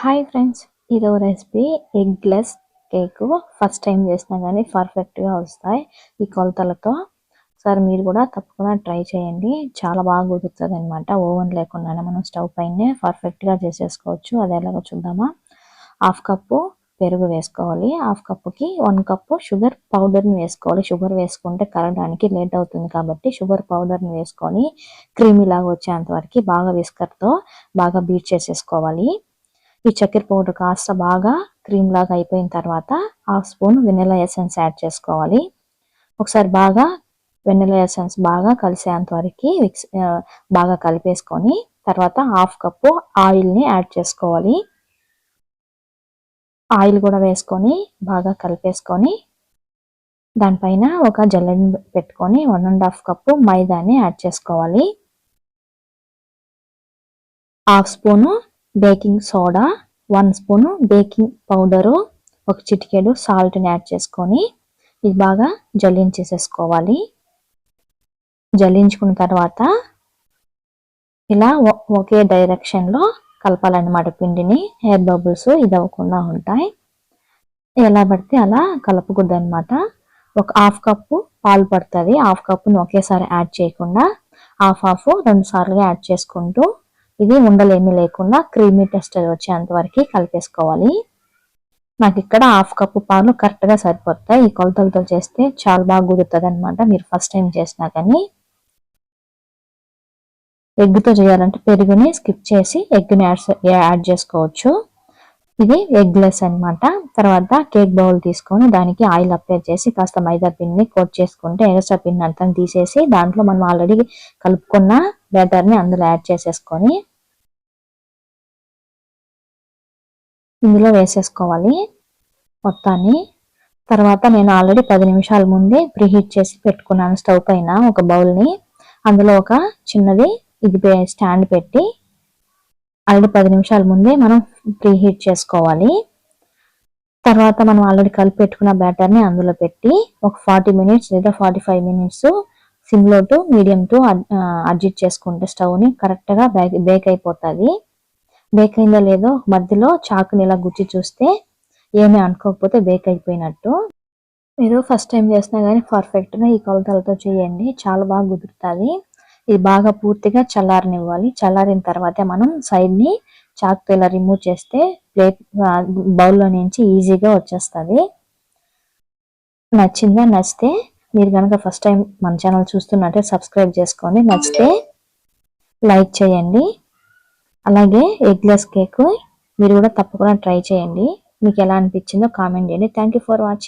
Hi friends ఇదో recipe eggless cake first time చేసినా కానీ పర్ఫెక్ట్గా వస్తాయి ఈ కొలతలతో. సార్ మీరు కూడా తప్పకుండా ట్రై చేయండి. చాలా బాగా కుదురుతుంది అనమాట ఓవెన్ లేకుండానే మనం స్టవ్ పైనే పర్ఫెక్ట్గా చేసేసుకోవచ్చు. అది ఎలాగో చూద్దామా? హాఫ్ కప్పు పెరుగు వేసుకోవాలి. హాఫ్ కప్పుకి వన్ కప్పు షుగర్ పౌడర్ని వేసుకోవాలి. షుగర్ వేసుకుంటే కరగడానికి లేట్ అవుతుంది కాబట్టి షుగర్ పౌడర్ని వేసుకొని క్రీమీలాగా వచ్చేంత వరకు బాగా విస్కర్తో బాగా బీట్ చేసేసుకోవాలి. ఈ చక్కెర పౌడర్ కాస్త బాగా క్రీమ్ లాగా అయిపోయిన తర్వాత half spoon vanilla essence add చేసుకోవాలి. ఒకసారి బాగా వెనిలా ఎసెన్స్ బాగా కలిసేంత వరకు బాగా కలిపేసుకొని తర్వాత హాఫ్ కప్పు ఆయిల్ని యాడ్ చేసుకోవాలి. ఆయిల్ కూడా వేసుకొని బాగా కలిపేసుకొని దానిపైన ఒక జల్లెని పెట్టుకొని వన్ అండ్ హాఫ్ కప్పు మైదాని యాడ్ చేసుకోవాలి. Half spoon baking soda one spoon baking powder ఒక చిటికెడు సాల్ట్ని యాడ్ చేసుకొని ఇది బాగా జల్లించేసేసుకోవాలి. జల్లించుకున్న తర్వాత ఇలా ఒకే డైరెక్షన్లో కలపాలన్నమాట పిండిని హెయిర్ బబుల్స్ ఇది అవ్వకుండా ఉంటాయి. ఎలా పడితే అలా కలపకూడదు అనమాట ఒక హాఫ్ కప్పు పాలు పడుతుంది. హాఫ్ కప్పును ఒకేసారి యాడ్ చేయకుండా హాఫ్ హాఫ్ రెండు సార్లుగా యాడ్ చేసుకుంటూ ఇది ఉండలేమి లేకుండా క్రీమీ టెస్టర్ వచ్చేంత వరకు కలిపేసుకోవాలి. నాకు ఇక్కడ హాఫ్ కప్పు పాలు కరెక్ట్గా సరిపోతాయి. ఈ కొలతలతో చేస్తే చాలా బాగా కుదురుతుంది అనమాట మీరు ఫస్ట్ టైం చేసినా కానీ. ఎగ్తో చేయాలంటే పెరుగుని స్కిప్ చేసి ఎగ్ని యాడ్ యాడ్ చేసుకోవచ్చు. ఇది ఎగ్లెస్ అనమాట తర్వాత కేక్ బౌల్ తీసుకొని దానికి ఆయిల్ అప్లై చేసి కాస్త మైదా పిండిని కోట్ చేసుకుంటే ఎగస్ట్రా పిండి అంతా తీసేసి దాంట్లో మనం ఆల్రెడీ కలుపుకున్న బ్యాటర్ని అందులో యాడ్ చేసేసుకొని ఇందులో వేసేసుకోవాలి మొత్తాన్ని. తర్వాత నేను ఆల్రెడీ పది నిమిషాల ముందే ప్రీహీట్ చేసి పెట్టుకున్నాను స్టవ్ పైన ఒక బౌల్ని. అందులో ఒక చిన్నది ఇది స్టాండ్ పెట్టి ఆల్రెడీ పది నిమిషాల ముందే మనం ప్రీ హీట్ చేసుకోవాలి. తర్వాత మనం ఆల్రెడీ కలిపి పెట్టుకున్న బ్యాటర్ని అందులో పెట్టి ఒక ఫార్టీ మినిట్స్ లేదా ఫార్టీ ఫైవ్ మినిట్స్ సిమ్లో టు మీడియం టు అడ్జస్ట్ చేసుకుంటే స్టవ్ని కరెక్ట్గా బేక్ బేక్ అయిపోతుంది. బేక్ అయిందో లేదో మధ్యలో చాకుని ఇలా గుచ్చి చూస్తే ఏమీ అనుకోకపోతే బేక్ అయిపోయినట్టు. మీరు ఫస్ట్ టైం చేసినా కానీ పర్ఫెక్ట్గా ఈ కొలతలతో చేయండి. చాలా బాగా కుదురుతుంది. ఇది బాగా పూర్తిగా చల్లారనివ్వాలి. చల్లారిన తర్వాత మనం సైడ్ని చాక్తో ఇలా రిమూవ్ చేస్తే ప్లేట్ బౌల్లో నుంచి ఈజీగా వచ్చేస్తుంది. నచ్చిందా? నచ్చితే మీరు కనుక ఫస్ట్ టైం మన ఛానల్ చూస్తున్నట్టే సబ్స్క్రైబ్ చేసుకోండి. నచ్చితే లైక్ చేయండి. అలాగే ఎగ్లెస్ కేక్ మీరు కూడా తప్పకుండా ట్రై చేయండి. మీకు ఎలా అనిపించిందో కామెంట్ చేయండి. Thank for watching.